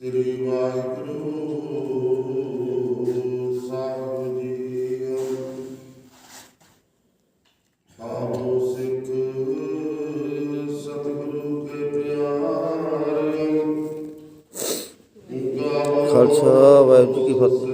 ਸ੍ਰੀ ਵਾਹਿਗੁਰੂ ਸਾਹਿਬ ਜੀ। ਸਿੱਖ ਸਤਿਗੁਰੂ ਕੇ ਪਿਆਰ ਖਾਲਸਾ ਵਾਹਿਗੁਰੂ ਕੀ ਫਤਿਹ।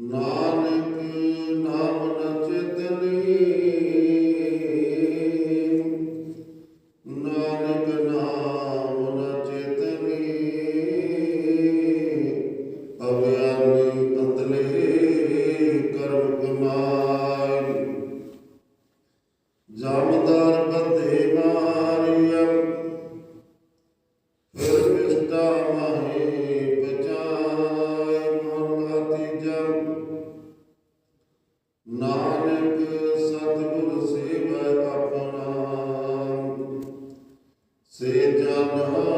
Nós Seja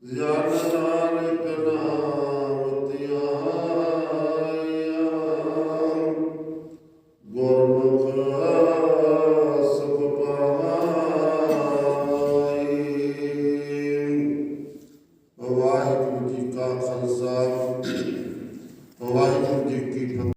The Arnazar